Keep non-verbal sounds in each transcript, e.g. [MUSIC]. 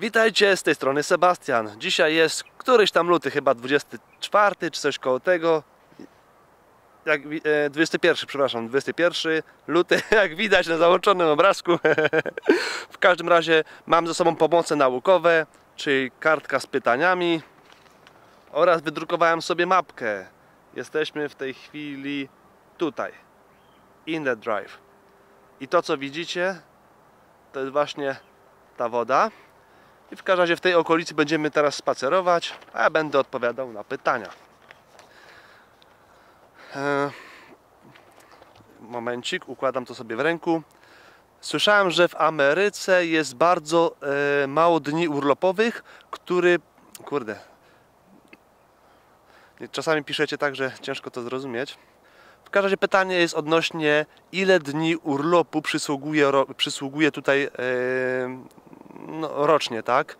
Witajcie, z tej strony Sebastian. Dzisiaj jest któryś tam luty, chyba 24 czy coś koło tego. Jak, e, 21, przepraszam, 21 luty, [LAUGHS] jak widać na załączonym obrazku. [LAUGHS] w każdym razie mam ze sobą pomoce naukowe, czyli kartka z pytaniami oraz wydrukowałem sobie mapkę. Jesteśmy w tej chwili tutaj, in the drive. I to co widzicie, to jest właśnie ta woda. I w każdym razie w tej okolicy będziemy teraz spacerować, a ja będę odpowiadał na pytania. E, Momencik, układam to sobie w ręku. Słyszałem, że w Ameryce jest bardzo e, mało dni urlopowych, który. Kurde. Czasami piszecie tak, że ciężko to zrozumieć. W każdym razie pytanie jest odnośnie ile dni urlopu przysługuje, przysługuje tutaj e, no, rocznie, tak?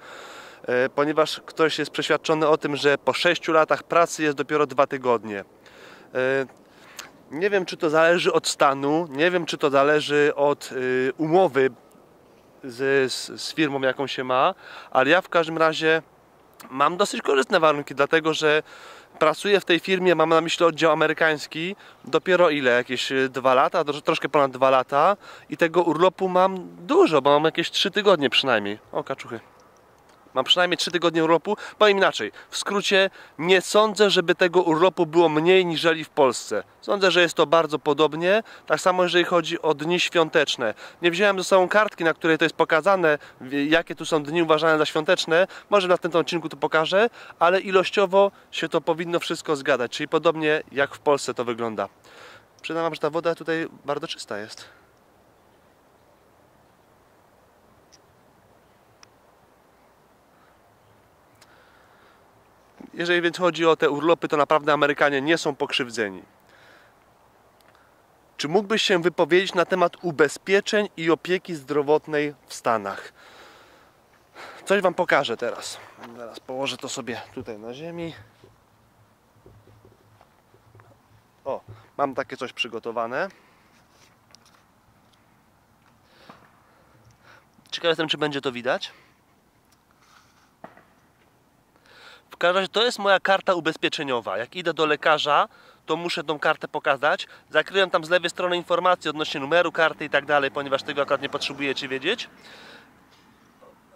E, Ponieważ ktoś jest przeświadczony o tym, że po 6 latach pracy jest dopiero dwa tygodnie. E, Nie wiem, czy to zależy od stanu, nie wiem, czy to zależy od y, umowy z, z firmą, jaką się ma, ale ja w każdym razie mam dosyć korzystne warunki, dlatego że pracuję w tej firmie, mam na myśli oddział amerykański, dopiero ile? Jakieś y, dwa lata, trosz- troszkę ponad dwa lata i tego urlopu mam dużo, bo mam jakieś trzy tygodnie przynajmniej. O, kaczuchy. Mam przynajmniej 3 tygodnie urlopu. Powiem inaczej, w skrócie nie sądzę, żeby tego urlopu było mniej niżeli w Polsce. Sądzę, że jest to bardzo podobnie. Tak samo jeżeli chodzi o dni świąteczne. Nie wziąłem ze sobą kartki, na której to jest pokazane, jakie tu są dni uważane za świąteczne. Może na tym odcinku to pokażę, ale ilościowo się to powinno wszystko zgadać. Czyli podobnie jak w Polsce to wygląda. Przyznam że ta woda tutaj bardzo czysta jest. Jeżeli więc chodzi o te urlopy, to naprawdę Amerykanie nie są pokrzywdzeni. Czy mógłbyś się wypowiedzieć na temat ubezpieczeń i opieki zdrowotnej w Stanach? Coś Wam pokażę teraz. Teraz położę to sobie tutaj na ziemi. O, mam takie coś przygotowane. Ciekaw jestem, czy będzie to widać. W każdym razie to jest moja karta ubezpieczeniowa. Jak idę do lekarza, to muszę tą kartę pokazać. Zakryłem tam z lewej strony informacje odnośnie numeru karty i tak dalej, ponieważ tego akurat nie potrzebujecie wiedzieć.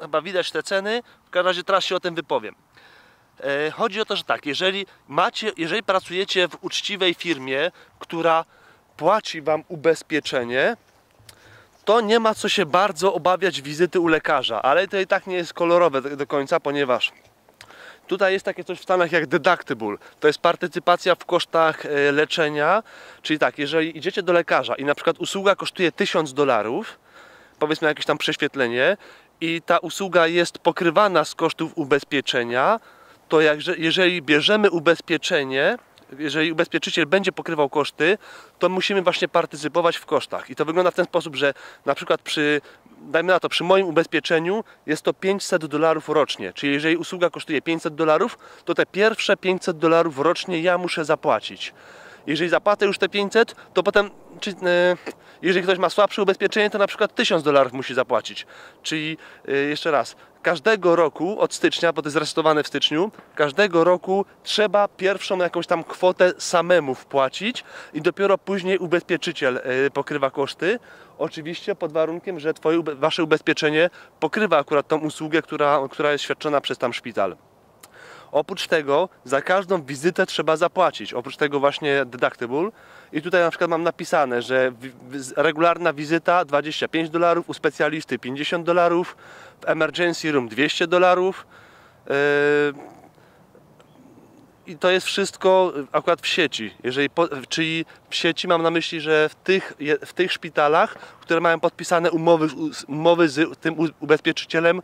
Chyba widać te ceny. W każdym razie teraz się o tym wypowiem. E, Chodzi o to, że tak, jeżeli macie, jeżeli pracujecie w uczciwej firmie, która płaci wam ubezpieczenie, to nie ma co się bardzo obawiać wizyty u lekarza, ale to i tak nie jest kolorowe do do końca, ponieważ Tutaj jest takie coś w Stanach jak deductible. To jest partycypacja w kosztach e, leczenia. Czyli tak, jeżeli idziecie do lekarza i na przykład usługa kosztuje 1000 dolarów, powiedzmy jakieś tam prześwietlenie, i ta usługa jest pokrywana z kosztów ubezpieczenia, to jak, jeżeli bierzemy ubezpieczenie, jeżeli ubezpieczyciel będzie pokrywał koszty, to musimy właśnie partycypować w kosztach. I to wygląda w ten sposób, że na przykład przy, dajmy na to, przy moim ubezpieczeniu jest to 500 dolarów rocznie. Czyli jeżeli usługa kosztuje 500 dolarów, to te pierwsze 500 dolarów rocznie ja muszę zapłacić. Jeżeli zapłacę już te 500, to potem, czy, e, jeżeli ktoś ma słabsze ubezpieczenie, to na przykład 1000 dolarów musi zapłacić. Czyli e, jeszcze raz, każdego roku od stycznia, bo to jest zresetowane w styczniu, każdego roku trzeba pierwszą jakąś tam kwotę samemu wpłacić i dopiero później ubezpieczyciel e, pokrywa koszty. Oczywiście pod warunkiem, że twoje, wasze ubezpieczenie pokrywa akurat tą usługę, która, która jest świadczona przez tam szpital. Oprócz tego za każdą wizytę trzeba zapłacić. Oprócz tego właśnie deductible. I tutaj na przykład mam napisane, że regularna wizyta 25 dolarów, u specjalisty 50 dolarów, w emergency room 200 dolarów. Yy, I to jest wszystko akurat w sieci. Jeżeli po, czyli w sieci mam na myśli, że w tych, w tych szpitalach, które mają podpisane umowy, umowy z tym ubezpieczycielem,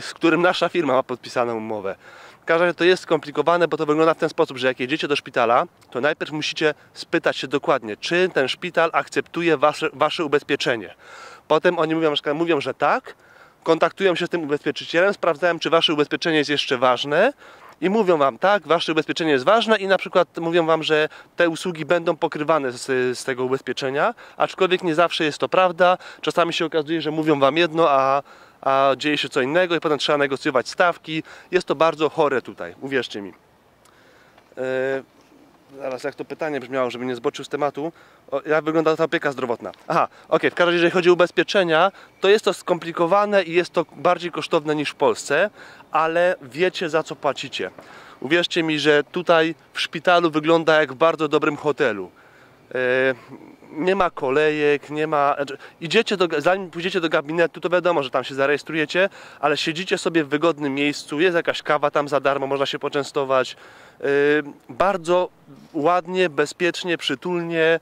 z którym nasza firma ma podpisaną umowę. W każdym razie to jest skomplikowane, bo to wygląda w ten sposób, że jak jedziecie do szpitala, to najpierw musicie spytać się dokładnie, czy ten szpital akceptuje wasze, wasze ubezpieczenie. Potem oni mówią, że, mówią, że tak, kontaktują się z tym ubezpieczycielem, sprawdzają, czy wasze ubezpieczenie jest jeszcze ważne i mówią wam, tak, wasze ubezpieczenie jest ważne i na przykład mówią wam, że te usługi będą pokrywane z, z tego ubezpieczenia, aczkolwiek nie zawsze jest to prawda. Czasami się okazuje, że mówią wam jedno, a, a dzieje się co innego i potem trzeba negocjować stawki. Jest to bardzo chore tutaj, uwierzcie mi. Yy, zaraz jak to pytanie brzmiało, żeby nie zboczył z tematu. O, jak wygląda ta opieka zdrowotna? Aha, okej, w każdym razie jeżeli chodzi o ubezpieczenia, to jest to skomplikowane i jest to bardziej kosztowne niż w Polsce, ale wiecie za co płacicie. Uwierzcie mi, że tutaj w szpitalu wygląda jak w bardzo dobrym hotelu. Yy, nie ma kolejek, nie ma. znaczy, Idziecie do, zanim pójdziecie do gabinetu, to wiadomo, że tam się zarejestrujecie, ale siedzicie sobie w wygodnym miejscu, jest jakaś kawa tam za darmo, można się poczęstować. Yy, bardzo ładnie, bezpiecznie, przytulnie.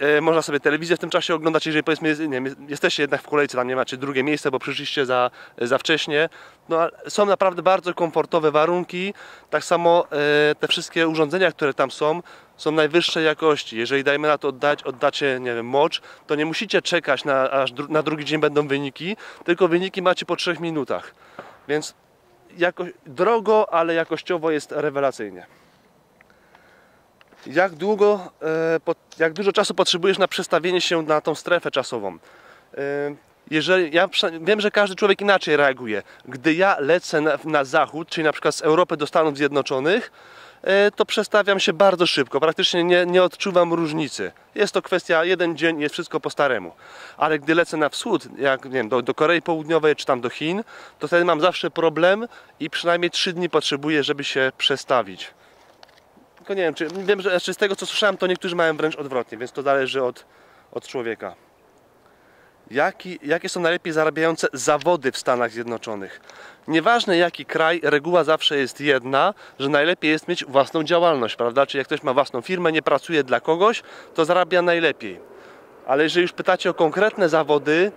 Yy, Można sobie telewizję w tym czasie oglądać, jeżeli powiedzmy jest- nie jesteście jednak w kolejce, tam nie macie drugie miejsce, bo przyszliście za, za wcześnie. No, są naprawdę bardzo komfortowe warunki. Tak samo e, te wszystkie urządzenia, które tam są, są najwyższej jakości. Jeżeli dajmy na to oddać, oddacie, nie wiem, mocz, to nie musicie czekać na, aż dru- na drugi dzień będą wyniki, tylko wyniki macie po 3 minutach. Więc jako, drogo, ale jakościowo jest rewelacyjnie. Jak długo, e, jak dużo czasu potrzebujesz na przestawienie się na tą strefę czasową? E, jeżeli, ja wiem, że każdy człowiek inaczej reaguje. Gdy ja lecę na, na zachód, czyli na przykład z Europy do Stanów Zjednoczonych, to przestawiam się bardzo szybko. Praktycznie nie, nie odczuwam różnicy. Jest to kwestia jeden dzień, jest wszystko po staremu. Ale gdy lecę na wschód, jak nie wiem, do, do Korei Południowej czy tam do Chin, to wtedy mam zawsze problem i przynajmniej trzy dni potrzebuję, żeby się przestawić. Tylko nie wiem, czy wiem, że czy z tego co słyszałem, to niektórzy mają wręcz odwrotnie, więc to zależy od, od człowieka. Jaki, jakie są najlepiej zarabiające zawody w Stanach Zjednoczonych? Nieważne jaki kraj, reguła zawsze jest jedna, że najlepiej jest mieć własną działalność, prawda? Czyli jak ktoś ma własną firmę, nie pracuje dla kogoś, to zarabia najlepiej. Ale jeżeli już pytacie o konkretne zawody,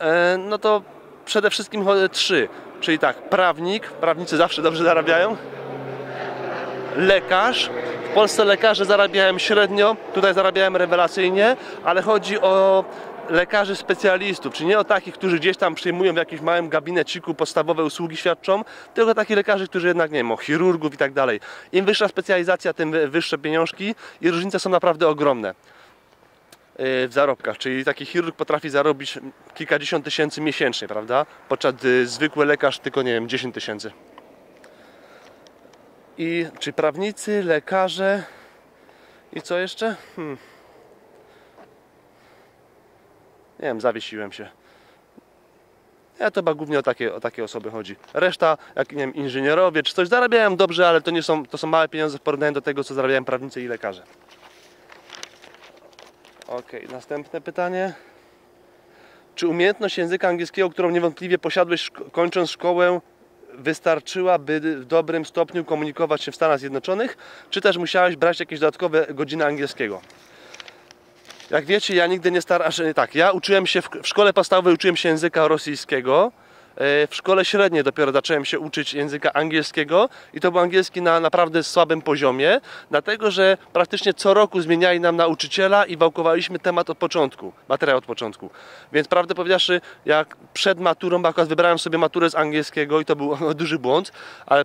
e, no to przede wszystkim trzy. Czyli tak, prawnik, prawnicy zawsze dobrze zarabiają, lekarz. W Polsce lekarze zarabiają średnio, tutaj zarabiają rewelacyjnie, ale chodzi o lekarzy specjalistów, czyli nie o takich, którzy gdzieś tam przyjmują w jakimś małym gabineciku podstawowe usługi świadczą, tylko takich lekarzy, którzy jednak, nie wiem, o chirurgów i tak dalej. Im wyższa specjalizacja, tym wy- wyższe pieniążki i różnice są naprawdę ogromne yy, w zarobkach, czyli taki chirurg potrafi zarobić kilkadziesiąt tysięcy miesięcznie, prawda? Podczas gdy zwykły lekarz tylko, nie wiem, 10 tysięcy. I czy prawnicy, lekarze i co jeszcze? Hmm. Nie wiem, zawiesiłem się. Ja to chyba głównie o takie, o takie osoby chodzi. Reszta, jak nie wiem, inżynierowie czy coś, zarabiają dobrze, ale to nie są, to są małe pieniądze w porównaniu do tego, co zarabiają prawnicy i lekarze. Ok, następne pytanie. Czy umiejętność języka angielskiego, którą niewątpliwie posiadłeś szko- kończąc szkołę, wystarczyła, by w dobrym stopniu komunikować się w Stanach Zjednoczonych, czy też musiałeś brać jakieś dodatkowe godziny angielskiego? Jak wiecie, ja nigdy nie starałem się, tak, ja uczyłem się w, w szkole podstawowej uczyłem się języka rosyjskiego, e, w szkole średniej dopiero zacząłem się uczyć języka angielskiego i to był angielski na naprawdę słabym poziomie, dlatego że praktycznie co roku zmieniali nam nauczyciela i wałkowaliśmy temat od początku, materiał od początku. Więc prawdę powiedziawszy, jak przed maturą, bo akurat wybrałem sobie maturę z angielskiego i to był [LAUGHS] duży błąd, ale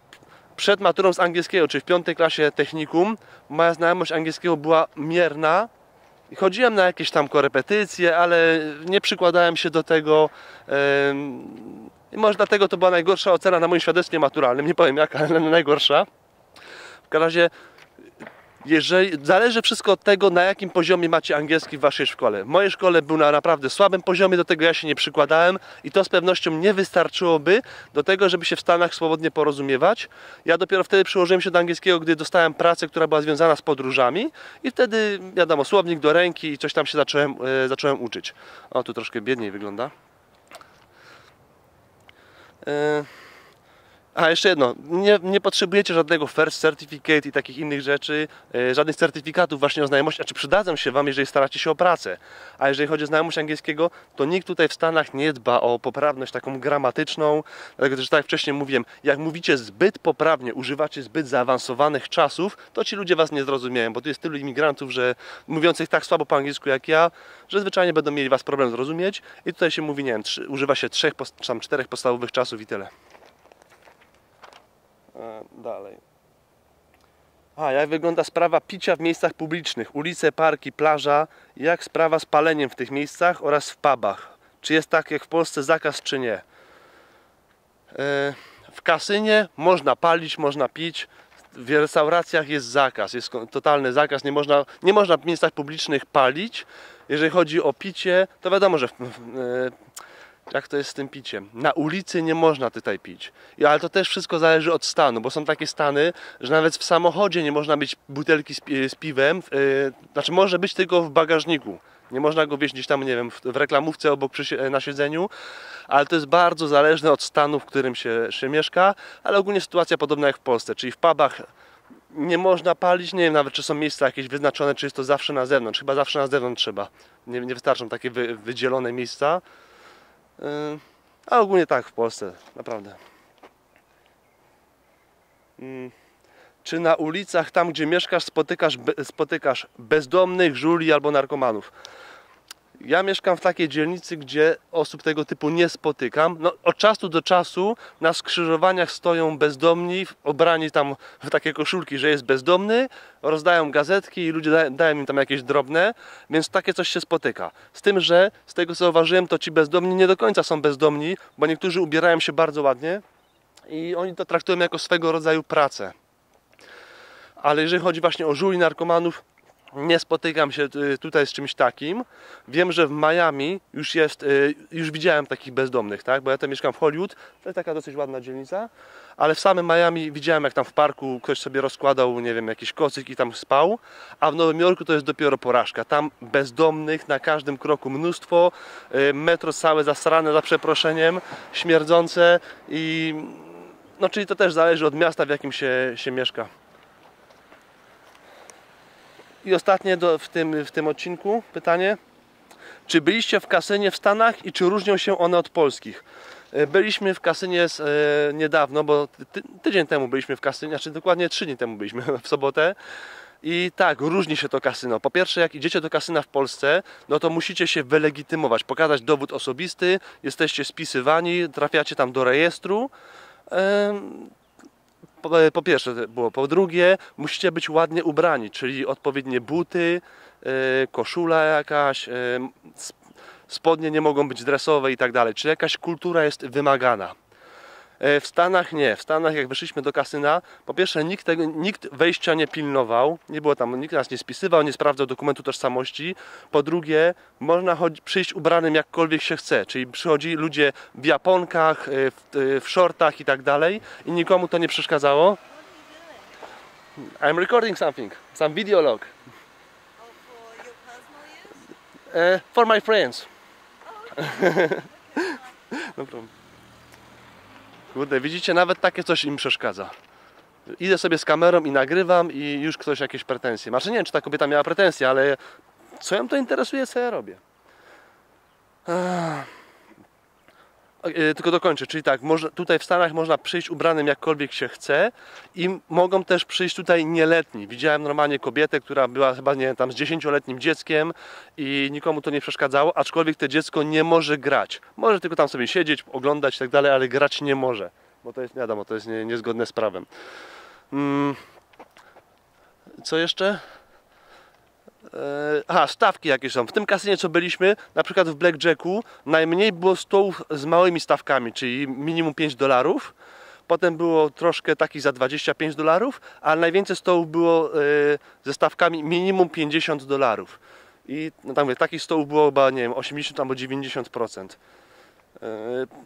przed maturą z angielskiego, czyli w piątej klasie technikum, moja znajomość angielskiego była mierna, chodziłem na jakieś tam korepetycje, ale nie przykładałem się do tego. I może dlatego to była najgorsza ocena na moim świadectwie maturalnym. Nie powiem jaka, ale najgorsza. W każdym razie, jeżeli, zależy wszystko od tego, na jakim poziomie macie angielski w waszej szkole. W mojej szkole był na naprawdę słabym poziomie, do tego ja się nie przykładałem i to z pewnością nie wystarczyłoby do tego, żeby się w Stanach swobodnie porozumiewać. Ja dopiero wtedy przyłożyłem się do angielskiego, gdy dostałem pracę, która była związana z podróżami i wtedy, wiadomo, słownik do ręki i coś tam się zacząłem, e, zacząłem uczyć. O, tu troszkę biedniej wygląda. E, a jeszcze jedno, nie, nie potrzebujecie żadnego first certificate i takich innych rzeczy, e, żadnych certyfikatów właśnie o znajomości, a czy przydadzą się Wam, jeżeli staracie się o pracę. A jeżeli chodzi o znajomość angielskiego, to nikt tutaj w Stanach nie dba o poprawność taką gramatyczną, dlatego że tak jak wcześniej mówiłem, jak mówicie zbyt poprawnie, używacie zbyt zaawansowanych czasów, to ci ludzie Was nie zrozumieją, bo tu jest tylu imigrantów, że mówiących tak słabo po angielsku jak ja, że zwyczajnie będą mieli Was problem zrozumieć i tutaj się mówi, nie wiem, używa się trzech, czy tam czterech podstawowych czasów i tyle. E, Dalej. A, jak wygląda sprawa picia w miejscach publicznych? Ulice, parki, plaża. Jak sprawa z paleniem w tych miejscach oraz w pubach? Czy jest tak jak w Polsce zakaz, czy nie? E, W kasynie można palić, można pić. W restauracjach jest zakaz, jest totalny zakaz. Nie można, nie można w miejscach publicznych palić. Jeżeli chodzi o picie, to wiadomo, że w, w, e, jak to jest z tym piciem. Na ulicy nie można tutaj pić. Ale to też wszystko zależy od stanu, bo są takie stany, że nawet w samochodzie nie można mieć butelki z, z piwem. Yy, znaczy może być tylko w bagażniku. Nie można go wieźć gdzieś tam, nie wiem, w, w reklamówce obok przy, na siedzeniu, ale to jest bardzo zależne od stanu, w którym się, się mieszka, ale ogólnie sytuacja podobna jak w Polsce, czyli w pubach nie można palić, nie wiem nawet czy są miejsca jakieś wyznaczone, czy jest to zawsze na zewnątrz, chyba zawsze na zewnątrz trzeba. Nie, nie wystarczą takie wy, wydzielone miejsca. Yy, A ogólnie tak w Polsce, naprawdę. Mm. Czy na ulicach, tam gdzie mieszkasz, spotykasz, spotykasz bezdomnych, żuli albo narkomanów? Ja mieszkam w takiej dzielnicy, gdzie osób tego typu nie spotykam. No, od czasu do czasu na skrzyżowaniach stoją bezdomni, ubrani tam w takie koszulki, że jest bezdomny, rozdają gazetki i ludzie da, dają im tam jakieś drobne, więc takie coś się spotyka. Z tym, że z tego co zauważyłem, to ci bezdomni nie do końca są bezdomni, bo niektórzy ubierają się bardzo ładnie i oni to traktują jako swego rodzaju pracę. Ale jeżeli chodzi właśnie o żuli narkomanów, nie spotykam się y, tutaj z czymś takim. Wiem, że w Miami już jest, y, już widziałem takich bezdomnych, tak? Bo ja tam mieszkam w Hollywood, to jest taka dosyć ładna dzielnica, ale w samym Miami widziałem, jak tam w parku ktoś sobie rozkładał, nie wiem, jakiś kocyk i tam spał, a w Nowym Jorku to jest dopiero porażka. Tam bezdomnych na każdym kroku mnóstwo, y, metro całe zasrane za przeproszeniem, śmierdzące i no czyli to też zależy od miasta, w jakim się, się mieszka. I ostatnie do, w, tym, w tym odcinku pytanie. Czy byliście w kasynie w Stanach i czy różnią się one od polskich? E, Byliśmy w kasynie z, e, niedawno, bo ty, tydzień temu byliśmy w kasynie, znaczy dokładnie trzy dni temu byliśmy [LAUGHS] w sobotę. I tak, różni się to kasyno. Po pierwsze, jak idziecie do kasyna w Polsce, no to musicie się wylegitymować, pokazać dowód osobisty, jesteście spisywani, trafiacie tam do rejestru. Em, po, po pierwsze było. Po drugie, musicie być ładnie ubrani, czyli odpowiednie buty, e, koszula jakaś, sp- spodnie nie mogą być dresowe i tak dalej. Czyli jakaś kultura jest wymagana. E, W Stanach nie. W Stanach jak wyszliśmy do kasyna, po pierwsze nikt, tego, nikt wejścia nie pilnował, nie było tam, nikt nas nie spisywał, nie sprawdzał dokumentu tożsamości. Po drugie, można chodzi, przyjść ubranym jakkolwiek się chce, czyli przychodzi ludzie w japonkach, e, w, e, w shortach i tak dalej i nikomu to nie przeszkadzało. I'm recording something, some video log Oh, for your personal use? uh, for my friends. [LAUGHS] no problem. Kurde, widzicie, nawet takie coś im przeszkadza. Idę sobie z kamerą i nagrywam i już ktoś jakieś pretensje. Znaczy nie wiem, czy ta kobieta miała pretensje, ale co ją to interesuje, co ja robię? Ech. E, Tylko dokończę, czyli tak, można, tutaj w Stanach można przyjść ubranym jakkolwiek się chce i mogą też przyjść tutaj nieletni. Widziałem normalnie kobietę, która była chyba nie tam z 10-letnim dzieckiem i nikomu to nie przeszkadzało, aczkolwiek to dziecko nie może grać. Może tylko tam sobie siedzieć, oglądać i tak dalej, ale grać nie może, bo to jest wiadomo, to jest nie, niezgodne z prawem. Mm. Co jeszcze? E, Aha, stawki jakie są. W tym kasynie, co byliśmy, na przykład w Blackjacku, najmniej było stołów z małymi stawkami, czyli minimum 5 dolarów. Potem było troszkę takich za 25 dolarów, a najwięcej stołów było e, ze stawkami minimum 50 dolarów. I no tam mówię, takich stołów było chyba, nie wiem, 80 albo 90%. E,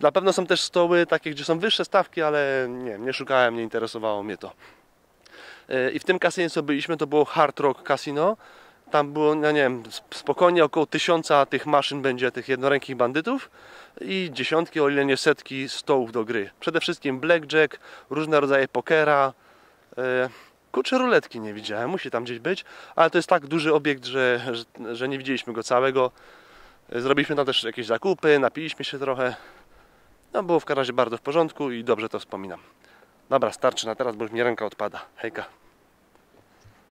Na pewno są też stoły takie, gdzie są wyższe stawki, ale nie, nie szukałem, nie interesowało mnie to. I w tym kasynie, co byliśmy, to było Hard Rock Casino. Tam było, no nie wiem, sp- spokojnie około tysiąca tych maszyn będzie, tych jednorękich bandytów i dziesiątki, o ile nie setki stołów do gry. Przede wszystkim blackjack, różne rodzaje pokera. E, Kurczę, ruletki nie widziałem, musi tam gdzieś być, ale to jest tak duży obiekt, że, że, że nie widzieliśmy go całego. E, Zrobiliśmy tam też jakieś zakupy, napiliśmy się trochę. No było w każdym razie bardzo w porządku i dobrze to wspominam. Dobra, starczy na teraz, bo już mi ręka odpada. Hejka.